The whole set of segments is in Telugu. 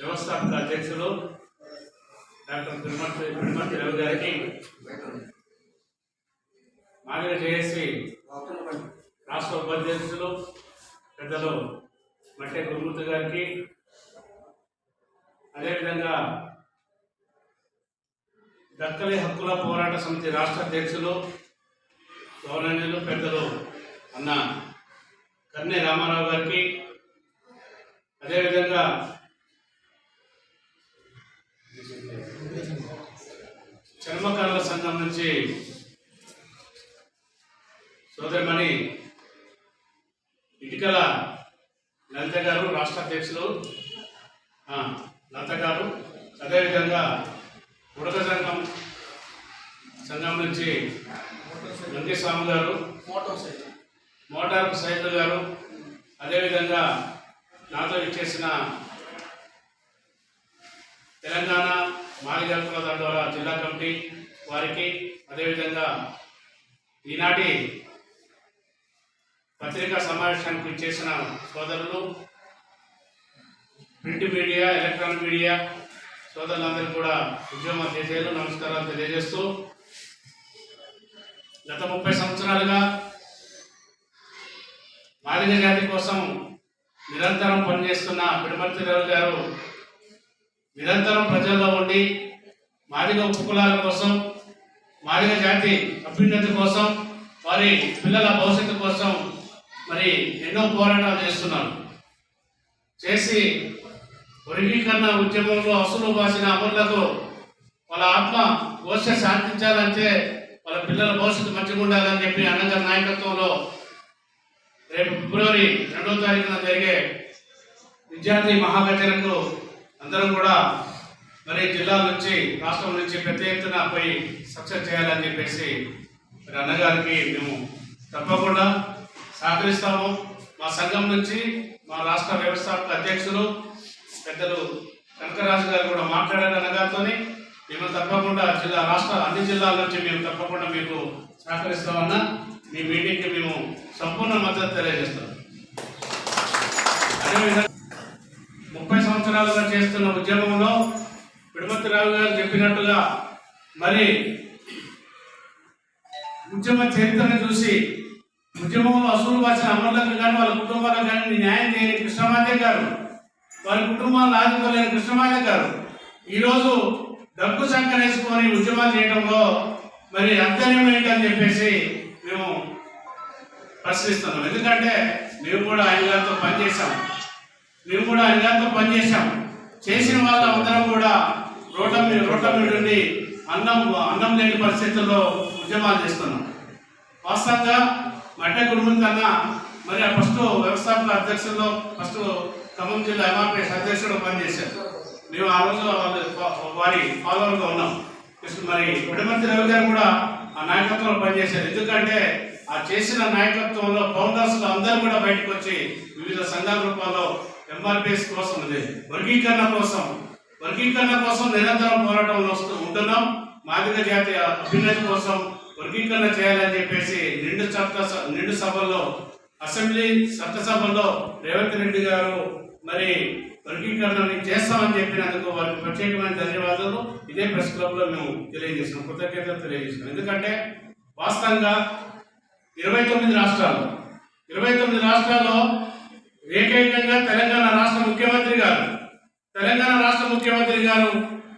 వ్యవస్థాపక అధ్యక్షులు డాక్టర్ తిరుమతి తిరుమతి రవి గారికి మాదిరి జేఏసీ రాష్ట్ర ఉపాధ్యక్షులు పెద్దలు మట్టే గురుమూర్తి గారికి అదేవిధంగా దక్కలి హక్కుల పోరాట సమితి రాష్ట్ర అధ్యక్షులు గవర్నర్లు పెద్దలు అన్న కన్నె రామారావు గారికి అదేవిధంగా చర్మకారుల సంఘం నుంచి సోదరిమణి ఇటుకల లలిత గారు రాష్ట్ర అధ్యక్షులు. ఆ, లలిత గారు అదేవిధంగా ఉడక సంఘం సంఘం నుంచి వెంకటస్వామి గారు మోటార్ సైకిల్. గారు అదేవిధంగా నాతో ఇచ్చేసిన తెలంగాణ మాలిగల్పుల దండోర జిల్లా కమిటీ వారికి అదేవిధంగా ఈనాటి పత్రికా సమావేశానికి చేసిన సోదరులు ప్రింట్ మీడియా ఎలక్ట్రానిక్ మీడియా సోదరులందరికీ కూడా ఉద్యమ చేసేలు నమస్కారాలు తెలియజేస్తూ గత ముప్పై సంవత్సరాలుగా మాదిగ జాతి కోసం నిరంతరం పనిచేస్తున్న పిడమర్తి రావు గారు నిరంతరం ప్రజల్లో ఉండి మాదిగ ఉపకులాల కోసం మాదిగ జాతి అభ్యున్నతి కోసం వారి పిల్లల భవిష్యత్తు కోసం మరి ఎన్నో పోరాటాలు చేస్తున్నారు. చేసి వర్గీకరణ ఉద్యమంలో అసలు బాసిన అమరులకు వాళ్ళ ఆత్మ ఘోష శాంతించాలంటే వాళ్ళ పిల్లల భవిష్యత్తు మంచిగా ఉండాలని చెప్పి అన్నగారి నాయకత్వంలో రేపు ఫిబ్రవరి రెండవ తారీఖున జరిగే విద్యార్థి మహాగర్జనకు అందరం కూడా మరి జిల్లా నుంచి రాష్ట్రం నుంచి పెద్ద ఎత్తున పోయి సక్సెస్ చేయాలని చెప్పేసి మరి అన్నగారికి మేము తప్పకుండా సహకరిస్తాము. మా సంఘం నుంచి మా రాష్ట్ర వ్యవస్థాపక అధ్యక్షులు పెద్దలు కనకరాజు గారు కూడా మాట్లాడారు అన్నగారితో మేము తప్పకుండా జిల్లా రాష్ట్ర అన్ని జిల్లాల నుంచి మేము తప్పకుండా మీకు సహకరిస్తామన్నా మీ మీటింగ్కి మేము సంపూర్ణ మద్దతు తెలియజేస్తాం. అదేవిధంగా ముప్పై సంవత్సరాలుగా చేస్తున్న ఉద్యమం ఉద్యమ చరిత్రను చూసి ఉద్యమంలో అసలు వచ్చిన అమరులకు కానీ వాళ్ళ కుటుంబాలకు కానీ న్యాయం చేయని కృష్ణమాదే గారు వారి కుటుంబాలను ఆదుకోలేని కృష్ణమాదే గారు ఈరోజు డబ్బు సంకరేసుకొని ఉద్యమాలు చేయడంలో మరి అంతర్యం ఏంటని చెప్పేసి మేము ప్రశ్నిస్తున్నాం. ఎందుకంటే మేము కూడా ఆయన గారితో పనిచేశాం. మేము కూడా ఆయన గారితో పనిచేశాం. చేసిన వాళ్ళ అందరం కూడా రోడ్ల మీద రోడ్ల మీద ఉండి అన్నం అన్నం లేని పరిస్థితుల్లో ఉద్యమాలు చేస్తున్నాం. వాస్తవంగా మట్ట కుటుంబం కన్నా మరి ఆ ఫస్ట్ వ్యవస్థాపక అధ్యక్షుల్లో ఫస్ట్ ఖమ్మం జిల్లా ఎంఆర్పిఎస్ అధ్యక్షుడు పనిచేశారు. మేము ఆ రోజు వాళ్ళ- వారి ఫాలోవర్గా ఉన్నాం. కృష్ణ- మరి కుటుంబంతి రవి గారు కూడా ఆ నాయకత్వంలో పనిచేశారు. ఎందుకంటే ఆ చేసిన నాయకత్వంలో ఫౌండర్స్లు అందరూ కూడా బయటకు వచ్చి వివిధ సంఘాల రూపాల్లో ఎంఆర్పిఎస్ కోసం ఉంది వర్గీకరణ కోసం వర్గీకరణ కోసం నిరంతరం పోరాటంలో వస్తూ ఉంటున్నాం. మాదిక జాతి అభ్యున్నతి కోసం వర్గీకరణ చేయాలని చెప్పేసి నిండు చట్ట నిండు సభల్లో అసెంబ్లీ చట్టసభల్లో రేవంత్ రెడ్డి గారు మరి వర్గీకరణ చేస్తామని చెప్పినందుకు వారికి ప్రత్యేకమైన ధన్యవాదాలు. ఇదే ప్రెస్ క్లబ్లో మేము తెలియజేసినాం కృతజ్ఞతలు తెలియజేసినాం ఎందుకంటే వాస్తవంగా ఇరవై తొమ్మిది రాష్ట్రాలు ఇరవై తొమ్మిది రాష్ట్రాల్లో ఏకైకంగా తెలంగాణ రాష్ట్ర ముఖ్యమంత్రి గారు తెలంగాణ రాష్ట్ర ముఖ్యమంత్రి గారు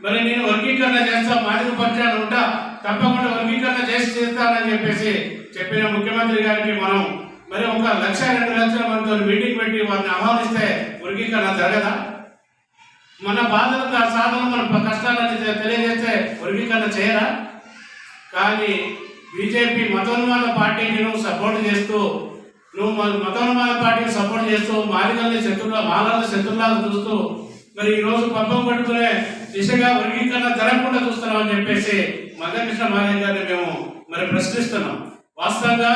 మరి నేను వర్గీకరణ చేస్తా మాదిరి పక్షాలు ఉంటా. తప్పకుండా వర్గీకరణ చేసి చేస్తానని చెప్పేసి చెప్పిన ముఖ్యమంత్రి గారికి మనం మరి ఒక లక్ష రెండు లక్షల మనతో మీటింగ్ పెట్టి వారిని ఆహ్వానిస్తే వర్గీకరణ జరగదా? మన బాధలకు సాధనం సాధన మన కష్టాలని తెలియజేస్తే వర్గీకరణ చేయరా? కానీ బీజేపీ మతోన్మాద పార్టీని నువ్వు సపోర్ట్ చేస్తూ నువ్వు మ- మతోన్మాద పార్టీని సపోర్ట్ చేస్తూ మాలికల్ని శత్రువుల మాలల్ని శత్రులాగా చూస్తూ మరి ఈరోజు రోజు పబ్బం పట్టుకునే దిశగా వర్గీకరణ జరగకుండా చూస్తున్నామని చెప్పేసి మదకృష్ణ మాదిగ గారిని మేము మరి ప్రశ్నిస్తున్నాం. వాస్తవంగా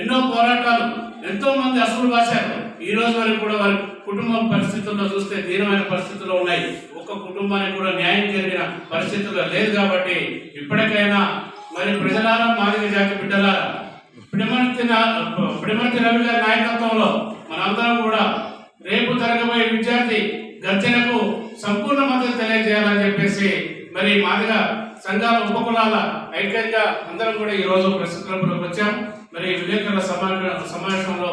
ఎన్నో పోరాటాలు ఎంతో మంది అసలు రాశారు ఈ రోజు వరకు కూడా వారి కుటుంబ పరిస్థితుల్లో చూస్తే దీనమైన పరిస్థితుల్లో ఉన్నాయి. ఒక్క కుటుంబానికి కూడా న్యాయం జరిగిన పరిస్థితుల్లో లేదు కాబట్టి ఇప్పటికైనా మరి ప్రజలారా మాదిరి జాతి బిడ్డలారా పిడిమర్తి పిడిమర్తి రవి గారి నాయకత్వంలో మనందరం కూడా రేపు జరగబోయే విద్యార్థి గర్జనకు సంపూర్ణ మద్దతు తెలియజేయాలని చెప్పేసి మరి మాదిగా సంఘాల ఉపకులాల ఐక్యంగా అందరం కూడా ఈరోజు ప్రెస్ క్లబ్లోకి వచ్చాం. మరి విలేకరుల సమావేశ సమావేశంలో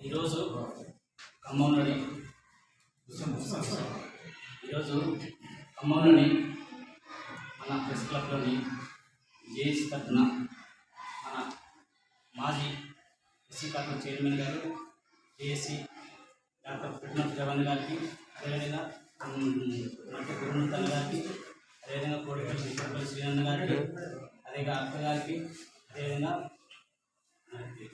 ఈరోజు ఖమ్మంలోని ఈరోజు ఖమ్మంలోని మన ప్రెస్ క్లబ్లోని జేఏసీ తరఫున మన మాజీ ఎస్సీ కార్పొరేట్ చైర్మన్ గారు జేఏసీ డాక్టర్ పిట్నప్ జగన్ గారికి అదేవిధంగా మట్టి గారికి అదేవిధంగా కోడిపల్లి విశ్వపల్లి శ్రీనన్న గారికి అదేవిధంగా అక్క గారికి అదేవిధంగా మనకి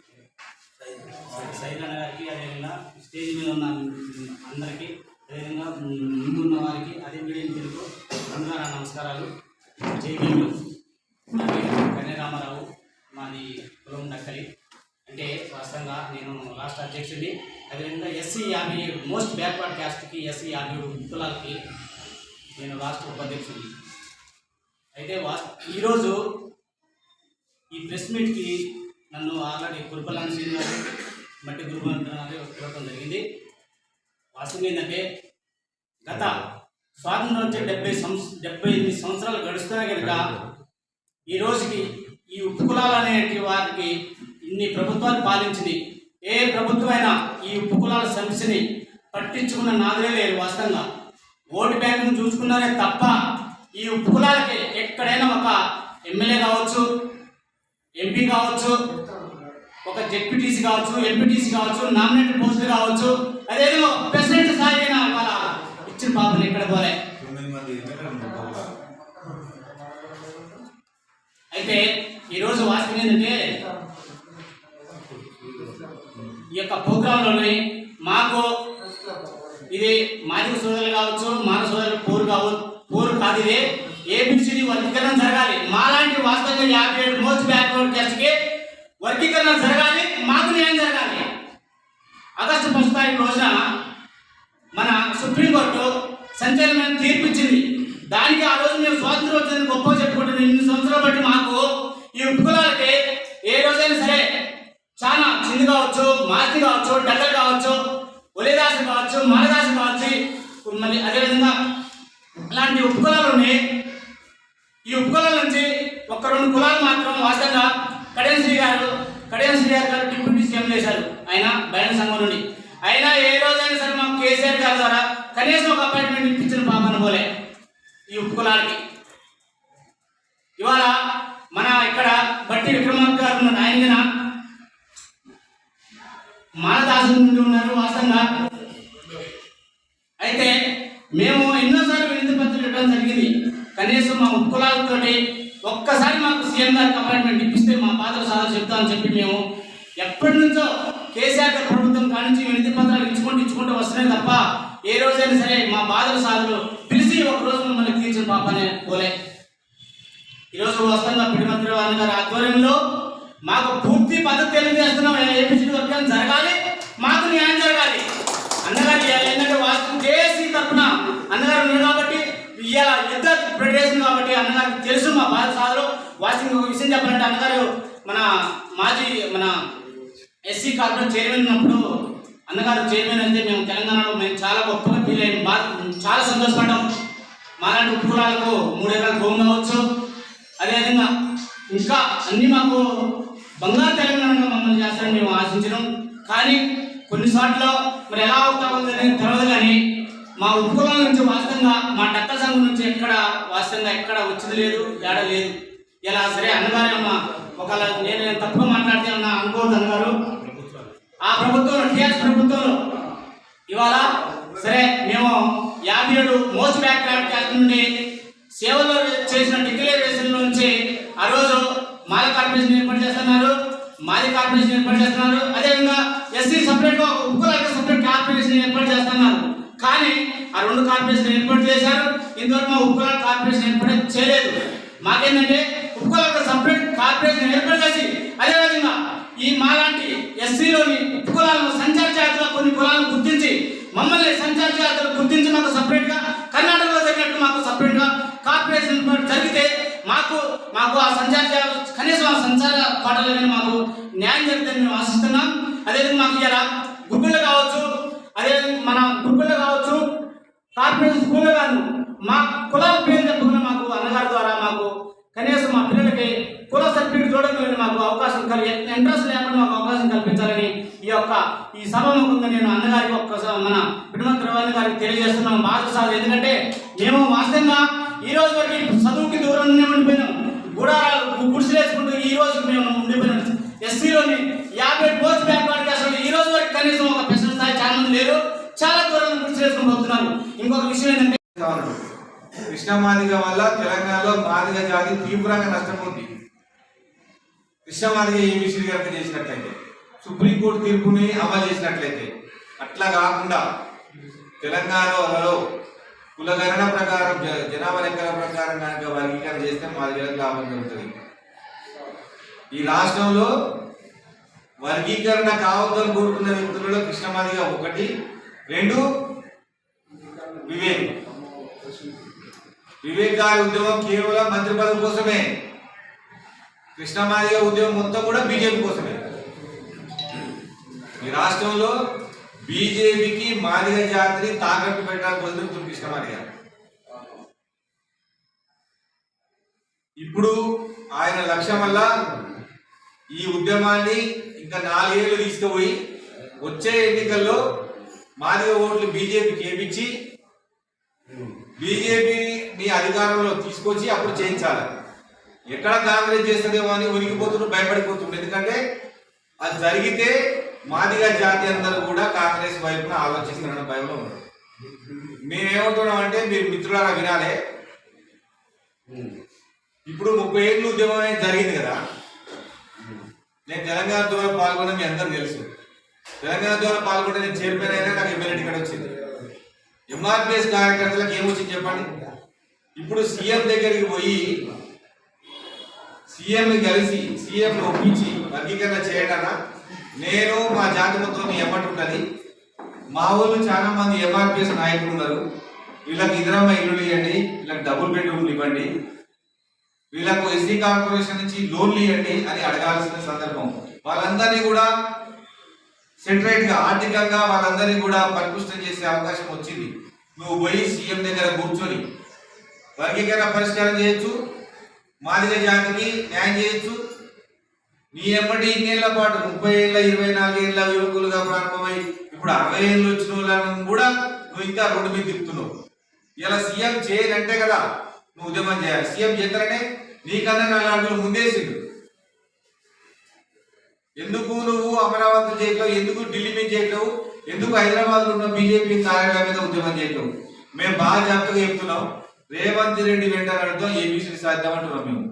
గారికి అదేవిధంగా స్టేజ్ మీద ఉన్న అందరికీ అదేవిధంగా ముందున్న వారికి అదే మీడియం తెలుగు అందరూ నమస్కారాలు. జైవీలు కన్యరామారావు. మాది కులం నక్కలి అంటే వాస్తవంగా నేను రాష్ట్ర అధ్యక్షుడిని. అదేవిధంగా ఎస్సీ యాభై ఏడు మోస్ట్ బ్యాక్వర్డ్ క్యాస్ట్కి ఎస్సీ యాభై ఏడు కులాలకి నేను రాష్ట్ర ఉపాధ్యక్షుడిని. అయితే వా ఈరోజు ఈ ప్రెస్ మీట్కి నన్ను ఆల్రెడీ కురుపలాని శ్రీనివాస్ మట్టి గురుమంత్రాలు పిలవడం జరిగింది. వాస్తవం ఏంటంటే గత స్వాతంత్రం వచ్చే డెబ్బై సంవత్స డెబ్బై ఎనిమిది సంవత్సరాలు గడుస్తున్నా కనుక ఈ రోజుకి ఈ ఉపకులాలు అనేటి వారికి ఇన్ని ప్రభుత్వాలు పాలించింది. ఏ ప్రభుత్వమైనా ఈ ఉప్పు కులాల సమస్యని పట్టించుకున్న నాదులే లేరు వాస్తవంగా. ఓటు బ్యాంకును చూసుకున్నారే తప్ప ఈ ఉపకులాలకి ఎక్కడైనా ఒక ఎమ్మెల్యే కావచ్చు ఎంపీ కావచ్చు ఒక జెడ్పీటీసీ కావచ్చు ఎంపీటీసీ కావచ్చు నామినేటెడ్ పోస్ట్ కావచ్చు అదేదో ప్రెసిడెంట్ స్థాయి అయినా వాళ్ళ ఇచ్చిన పాపని ఎక్కడ పోలే. అయితే ఈరోజు వాస్తవం ఏంటంటే ఈ యొక్క ప్రోగ్రాంలోని మాకు ఇది మాదిక సోదరులు కావచ్చు కావు పదివే ఏబిసిడి వర్గీకరణ జరగాలి. మాలాంటి వాస్తవంగా యాభై ఏడు మోస్ట్ బ్యాక్వర్డ్ క్యాస్ట్కి వర్గీకరణ జరగాలి మాకు న్యాయం జరగాలి. ఆగస్టు ఫస్ట్ తారీఖు రోజున మన సుప్రీంకోర్టు సంచలన తీర్పు ఇచ్చింది దానికి ఆ రోజు మేము స్వాతంత్రం వచ్చిందని గొప్ప చెప్పుకుంటున్నాం ఇన్ని సంవత్సరాలు బట్టి మాకు ఈ ఉపకులాలకి ఏ రోజైనా సరే చాలా చింది కావచ్చు మార్చి కావచ్చు డక్కలు కావచ్చు ఒలిదాసు కావచ్చు మాలదాసు కావచ్చు మళ్ళీ అదేవిధంగా ఇలాంటి ఉపకులాలు ఉన్నాయి ఈ ఉపకులాల నుంచి ఒక రెండు కులాలు మాత్రం వాస్తవంగా కడియం శ్రీ గారు కడియం శ్రీ గారు గారు డిప్యూటీ సీఎం చేశారు ఆయన బయట సంఘం నుండి అయినా ఏ రోజైనా సరే మాకు కేసీఆర్ గారి ద్వారా కనీసం ఒక అపాయింట్మెంట్ ఇప్పించిన పాపన పోలే ఈ ఉపకులాలకి ఇవాళ మన ఇక్కడ బట్టి విక్రమార్క గారు ఉన్న ఆయన మాలదాసు నుండి ఉన్నారు వాస్తవంగా? అయితే మేము ఎన్నోసార్లు వినతి పత్రిక ఇవ్వడం జరిగింది. కనీసం మా ఉపకులాలతోటి ఒక్కసారి మాకు సీఎం గారికి అపాయింట్మెంట్ ఇప్పిస్తే మా పాత్ర సాధన చెప్తామని చెప్పి మేము ఎప్పటి నుంచో కేసీఆర్ గారి ప్రభుత్వం కానించి వినతి పత్రాలు ఇచ్చుకుంటూ ఇచ్చుకుంటూ వస్తున్నాయి తప్ప ఏ రోజైనా సరే మా బాధల సాధులు పిలిచి ఒక రోజు మమ్మల్ని తీర్చిన పాపనే పోలే ఈరోజు వస్తున్న పిడిమంత్రి వారి గారి ఆధ్వర్యంలో. మాకు పూర్తి పద్ధతి తెలియజేస్తున్నాం ఏపీసీ వర్గం జరగాలి మాకు న్యాయం జరగాలి. అన్నగారు ఏంటంటే వాస్తు జేఏసీ తరఫున అన్నగారు ఉన్నారు కాబట్టి ఇలా యుద్ధ ప్రదేశం కాబట్టి అన్నగారికి తెలుసు మా బాధ సాధులు. వాస్తవం ఒక విషయం చెప్పాలంటే అన్నగారు మన మాజీ మన ఎస్సీ కార్పొరేట్ చైర్మన్ ఉన్నప్పుడు అన్నగారు చైర్మన్ అంటే మేము తెలంగాణలో మేము చాలా గొప్పగా ఫీల్ అయ్యాం. చాలా సంతోషపడ్డాం. మాలాంటి కులాలకు మూడు ఎకరాల భూమి కావచ్చు అదేవిధంగా ఇంకా అన్ని మాకు బంగారు తెలంగాణగా మమ్మల్ని చేస్తారని మేము ఆశించడం. కానీ కొన్నిసార్లు మరి ఎలా అవుతామో తెలియదు కానీ మా ఉపకులం నుంచి వాస్తవంగా మా డక్క సంఘం నుంచి ఎక్కడ వాస్తవంగా ఎక్కడ వచ్చింది లేదు ఏడ లేదు. ఇలా సరే అన్నగారు అమ్మ ఒకవేళ నేను తప్పుగా మాట్లాడితే అన్న అనుకోవద్దు అన్నగారు. ఆ ప్రభుత్వం టీఆర్ఎస్ ప్రభుత్వంలో ఇవాళ సరే మేము యాభై ఏడు మోస్ట్ బ్యాక్ క్యాస్ట్ నుండి సేవలో చేసిన డిక్లరేషన్ నుంచి ఆ రోజు మాల కార్పొరేషన్ ఏర్పాటు చేస్తున్నారు మాది కార్పొరేషన్ ఏర్పాటు చేస్తున్నారు. అదేవిధంగా ఎస్సీ సపరేట్గా ఉపకులాలకు సపరేట్ కార్పొరేషన్ ఏర్పాటు చేస్తున్నారు. కానీ ఆ రెండు కార్పొరేషన్ ఏర్పాటు చేశారు. ఇంతవరకు మా ఉపకులాల కార్పొరేషన్ ఏర్పాటు చేయలేదు. మాకేంటంటే ఉపకులాలకు సపరేట్ కార్పొరేషన్ ఏర్పాటు చేసి అదేవిధంగా ఈ మాలాంటి ఎస్సీలోని కులాలను సంచార జాతుల కొన్ని కులాలను గుర్తించి మమ్మల్ని సంచార జాతులు గుర్తించి మాకు సపరేట్గా కన్నా సంచార కనీసం ఆ సంచార పాటలు కానీ మాకు న్యాయం జరుగుతుందని మేము ఆశిస్తున్నాం. అదేవిధంగా మాకు ఇలా గురుకులు కావచ్చు అదే మన గురుకులు కావచ్చు కార్పొరేట్ స్కూల్లో కాదు మా కులాల పేరు చెప్పుకున్న మాకు అన్నగారి ద్వారా మాకు కనీసం మా పిల్లలకి కుల సర్టిఫికేట్ చూడగలని మాకు అవకాశం కలిగి ఎంట్రన్స్ లేకుండా మాకు అవకాశం కల్పించాలని ఈ యొక్క ఈ సభముఖంగా నేను అన్నగారికి ఒక్కసారి మన పిడుమల త్రివేణి గారికి తెలియజేస్తున్నాం బాధ సార్ ఎందుకంటే మేము వాస్తవంగా ఈ రోజు వరకు చదువుకి దూరంగానే ఉండిపోయినాం. గుడారాలు గుడిసెలేసుకుంటూ ఈ రోజు మేము ఉండిపోయినాం ఎస్సీలోని యాభై పోస్ట్ బ్యాక్వర్డ్కి అసలు ఈ రోజు వరకు కనీసం ఒక పెద్ద స్థాయి చాలా మంది లేరు. చాలా దూరం గుడిసెలేసుకుని పోతున్నారు. ఇంకొక విషయం ఏంటంటే కృష్ణ మాదిగ వల్ల తెలంగాణలో మాదిగ జాతి తీవ్రంగా నష్టపోతుంది కృష్ణ మాదిగ ఏబిసి కనుక చేసినట్లయితే? సుప్రీంకోర్టు తీర్పుని అమలు చేసినట్లయితే. అట్లా కాకుండా తెలంగాణలో కులగణన ప్రకారం జనాభా లెక్కల ప్రకారం కనుక వర్గీకరణ చేస్తే మాదిగలకు లాభం జరుగుతుంది. ఈ రాష్ట్రంలో వర్గీకరణ కావద్దని కోరుకున్న వ్యక్తులలో కృష్ణమాదిగ ఒకటి రెండు వివేక్. వివేక్ గారి ఉద్యమం కేవలం మంత్రి పదవి కోసమే. కృష్ణమాదిగ ఉద్యమం మొత్తం కూడా బీజేపీ కోసమే. ఈ రాష్ట్రంలో బీజేపీకి మాదిగ జాతిని తాకట్టు పెట్టడానికి వదులుతుంది గారు ఇప్పుడు ఆయన లక్ష్యం వల్ల ఈ ఉద్యమాన్ని ఇంకా నాలుగేళ్ళు తీసుకుపోయి వచ్చే ఎన్నికల్లో మాదిగ ఓట్లు బీజేపీకి ఏపించి బీజేపీని అధికారంలో తీసుకొచ్చి అప్పుడు చేయించాలి. ఎక్కడ కాంగ్రెస్ చేస్తుందేమో అని ఉనికిపోతుండ్రు భయపడిపోతుండ్రు. ఎందుకంటే అది జరిగితే మాదిగా జాతి అందరూ కూడా కాంగ్రెస్ వైపున ఆలోచిస్తున్న భయంలో ఉన్నారు. మేమేమంటున్నాం అంటే మీరు మిత్రులారా వినాలే. ఇప్పుడు ముప్పై ఏళ్ళు ఉద్యమం అనేది జరిగింది కదా. నేను తెలంగాణ ద్వారా పాల్గొన్న మీ అందరూ తెలుసు. తెలంగాణ ద్వారా పాల్గొంటే నేను చైర్మన్ అయినా నాకు ఎమ్మెల్యే టికెట్ వచ్చింది. ఎంఆర్పిఎస్ కార్యకర్తలకు ఏమొచ్చింది చెప్పండి? ఇప్పుడు సీఎం దగ్గరికి పోయి సీఎం కలిసి సీఎం ఒప్పించి వర్గీకరణ చేయడనా నేను మా జాతి మొత్తం ఎమ్మటి ఉంటుంది మా ఊళ్ళు చాలా మంది ఎంఆర్పిఎస్ నాయకులు ఉన్నారు. వీళ్ళకి ఇందిరమ్మ ఇల్లు ఇవ్వండి వీళ్ళకి డబుల్ బెడ్రూమ్లు ఇవ్వండి. వీళ్ళకు ఎస్సీ కార్పొరేషన్ నుంచి లోన్లు ఇవ్వండి అని అడగాల్సిన సందర్భం. వాళ్ళందరినీ కూడా సెటరేట్గా ఆర్థికంగా వాళ్ళందరినీ కూడా పరిపుష్టం చేసే అవకాశం వచ్చింది. నువ్వు పోయి సీఎం దగ్గర కూర్చొని వర్గీకరణ పరిష్కారం చేయొచ్చు మాదిగ జాతికి న్యాయం చేయొచ్చు నీ ఎమ్మటి ఇన్నేళ్ళ పాటు ముప్పై ఏళ్ళ ఇరవై నాలుగేళ్ళ యువకులుగా ప్రారంభమై ఇప్పుడు అరవై ఏళ్ళు వచ్చిన వాళ్ళని కూడా నువ్వు ఇంకా రోడ్డు మీద తిప్పుతున్నావు. ఇలా సీఎం చేయాలంటే కదా నువ్వు ఉద్యమం చేయాలి. సీఎం చేస్తారంటే నీకన్నా నాలుగు అడుగులు ముందేసిండు. ఎందుకు నువ్వు అమరావతి చేయట్లేవు? ఎందుకు ఢిల్లీ మీద చేయట్లేవు? ఎందుకు హైదరాబాద్ ఉన్న బీజేపీ కార్యాలయం మీద ఉద్యమం చేయట్లేవు? మేము బాగా జాగ్రత్తగా చెప్తున్నాం. రేవంత్ రెడ్డి వెంట అడుగుతాం ఏబీసీ సాధ్యం అంటున్నాం మేము.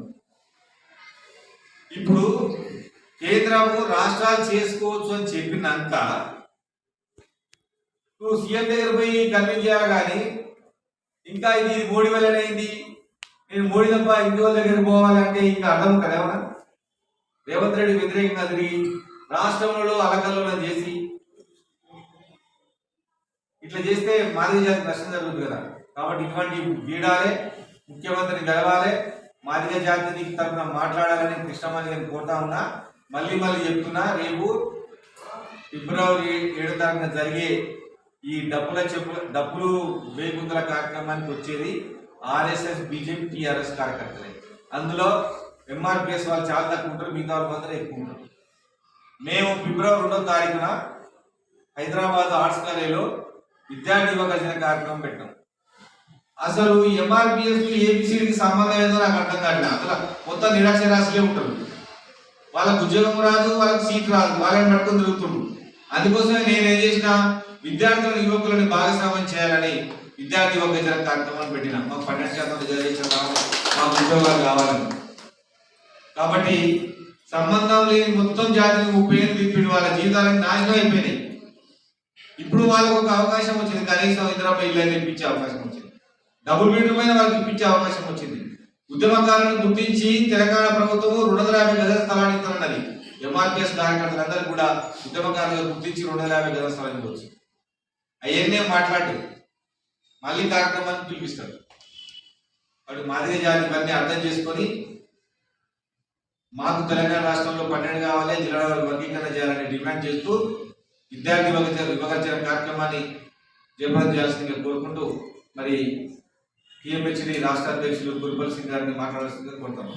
ఇప్పుడు కేంద్రము రాష్ట్రాలు చేసుకోవచ్చు అని చెప్పినాక నువ్వు సీఎం దగ్గర పోయి కన్విన్స్ చేయాలి కానీ ఇంకా ఇది మోడీ వల్లనే అయింది. నేను మోడీ తప్ప ఇంటి వాళ్ళ దగ్గరికి పోవాలంటే ఇంకా అర్థం కదేమన్నా రేవంత్ రెడ్డి వ్యతిరేకంగా తిరిగి రాష్ట్రంలో అలకల్లోలం చేసి ఇట్లా చేస్తే మాదిరి జాతికి నష్టం జరుగుతుంది కదా. కాబట్టి ఇటువంటి వీడాలే ముఖ్యమంత్రిని గెలవాలి మాదిరి జాతిని తరఫున మాట్లాడాలని కృష్ణమాది గారిని కోరుతా ఉన్నా. మళ్ళీ మళ్ళీ చెప్తున్నా రేపు ఫిబ్రవరి ఏడో తారీఖున జరిగే ఈ డబ్బుల చెప్పుల డబ్బులు వేగుంతల కార్యక్రమానికి వచ్చేది ఆర్ఎస్ఎస్ బీజేపీ టీఆర్ఎస్ కార్యకర్తలే. అందులో ఎంఆర్పిఎస్ వాళ్ళు చాలా తక్కువ ఉంటారు మిగతా వాళ్ళు మాత్రం ఎక్కువ ఉంటారు. మేము ఫిబ్రవరి రెండో తారీఖున హైదరాబాద్ ఆర్ట్స్ కాలేజీలో విద్యార్థి యువకజన కార్యక్రమం పెట్టాం. అసలు ఎంఆర్పిఎస్ ఏబిసిడికి సంబంధం ఏదో నాకు అర్థం కావట్లేదు. అసలు మొత్తం నిరాక్షరాశులే ఉంటారు. వాళ్ళకు ఉద్యోగం రాదు వాళ్ళకి సీట్ రాదు వాళ్ళని పట్టుకొని తిరుగుతుండ్రు. అందుకోసమే నేను ఏం చేసిన విద్యార్థులను యువకులను భాగస్వామ్యం చేయాలని విద్యార్థి యువక జన కార్యక్రమాన్ని పెట్టిన. మాకు పన్నెండు శాతం రిజర్వేషన్ కావాలి మాకు ఉద్యోగాలు కావాలని. కాబట్టి సంబంధం లేని మొత్తం జాతిని ముప్పై ఏళ్ళు వాళ్ళ జీవితాలకు నాశనం అయిపోయినాయి. ఇప్పుడు వాళ్ళకు ఒక అవకాశం వచ్చింది కనీసం ఇందిరమ్మ ఇల్లు అని ఇప్పించే అవకాశం వచ్చింది. డబుల్ బెడ్రూమ్ అయినా వాళ్ళకి ఇప్పించే అవకాశం వచ్చింది. ఉద్యమకారులను గుర్తించి తెలంగాణ ప్రభుత్వము రెండు వందల యాభై గజల స్థలాన్ని ఇస్తున్నది ఎంఆర్పిఎస్ కార్యకర్తలందరూ కూడా ఉద్యమకారులుగా గుర్తించి రెండు వందల యాభై గజల స్థలానికి ఇవ్వచ్చు. అవన్నీ మాట్లాడు. మళ్ళీ కార్యక్రమాన్ని పిలిపిస్తాడు. వాడు మాదిరి జాతి ఇవన్నీ అర్థం చేసుకొని మాకు తెలంగాణ రాష్ట్రంలో పన్నెండు కావాలి జిల్లాల వర్గీకరణ చేయాలని డిమాండ్ చేస్తూ విద్యార్థి విభజన కార్యక్రమాన్ని జయప్రదం చేయాల్సిందిగా కోరుకుంటూ మరి టీఎంహెచ్డి రాష్ట్ర అధ్యక్షులు గుర్బల్ సింగ్ గారిని మాట్లాడాల్సిందిగా కోరుతాము